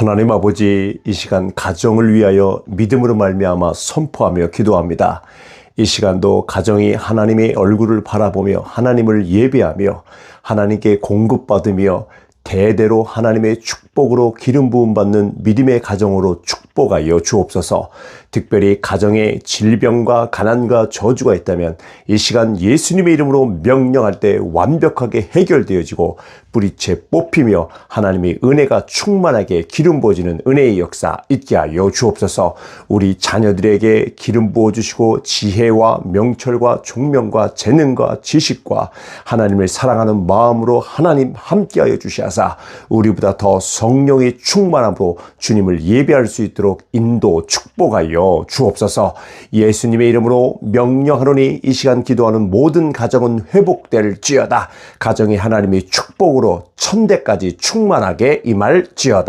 하나님 아버지 이 시간 가정을 위하여 믿음으로 말미암아 선포하며 기도합니다. 이 시간도 가정이 하나님의 얼굴을 바라보며 하나님을 예배하며 하나님께 공급받으며 대대로 하나님의 축복으로 기름 부음 받는 믿음의 가정으로 축 복하여 주옵소서. 특별히 가정에 질병과 가난과 저주가 있다면 이 시간 예수님의 이름으로 명령할 때 완벽하게 해결되어지고 뿌리채 뽑히며 하나님의 은혜가 충만하게 기름 부어지는 은혜의 역사 있게 하여 주옵소서. 우리 자녀들에게 기름 부어 주시고 지혜와 명철과 총명과 재능과 지식과 하나님을 사랑하는 마음으로 하나님 함께하여 주시하사 우리보다 더 성령의 충만함으로 주님을 예배할 수 있 도록 인도 축복하여 주옵소서. 예수님의 이름으로 명령하노니 이 시간 기도하는 모든 가정은 회복될지어다. 가정이 하나님의 축복으로 천대까지 충만하게 임할지어다.